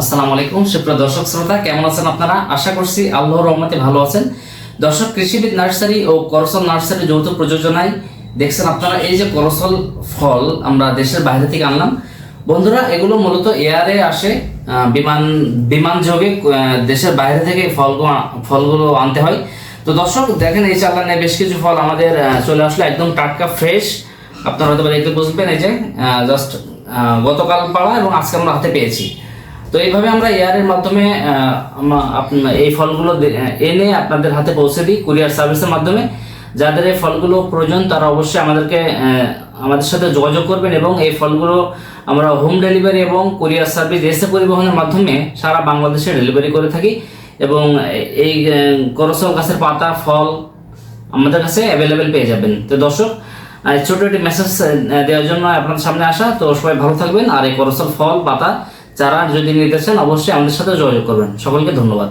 আসসালামু আলাইকুম, সুপ্রিয় দর্শক শ্রোতা, কেমন আছেন আপনারা? আশা করছি আল্লাহ রহমতে ভালো আছেন। দর্শক, কৃষিবিদ নার্সারি ও করসল নার্সারি যৌথ প্রযোজনায় দেখছেন আপনারা, এই যে করসল ফল আমরা দেশের বাইরে থেকে আনলাম। বন্ধুরা, এগুলো মূলত এয়ারে আসে বিমান বিমান যোগে দেশের বাইরে থেকে ফলগুলো ফলগুলো আনতে হয়। তো দর্শক, দেখেন এই চালানে বেশ কিছু ফল আমাদের চলে আসলো, একদম টাটকা, ফ্রেশ। আপনারা হয়তো দেখতে বুঝবেন এই যে জাস্ট গতকাল পাড়া এবং আজকে আমরা হাতে পেয়েছি। তো এইভাবে আমরা এয়ারের মাধ্যমে এই ফলগুলো এনে আপনাদের হাতে পৌঁছে দিই কুরিয়ার সার্ভিসের মাধ্যমে। যাদের এই ফলগুলো প্রয়োজন, তারা অবশ্যই আমাদেরকে আমাদের সাথে যোগাযোগ করবেন এবং এই ফলগুলো আমরা হোম ডেলিভারি এবং কুরিয়ার সার্ভিস এসে পরিবহনের মাধ্যমে সারা বাংলাদেশে ডেলিভারি করে থাকি এবং এই করসল গাছের পাতা, ফল আমাদের কাছে অ্যাভেলেবেল পেয়ে যাবেন। তো দর্শক ছোট একটি মেসেজ দেওয়ার জন্য আপনাদের সামনে আসা। তো সবাই ভালো থাকবেন। আর এই করসল ফল, পাতা চারা যদি নিতে চান অবশ্যই আমাদের সাথে যোগাযোগ করবেন। সকলকে ধন্যবাদ।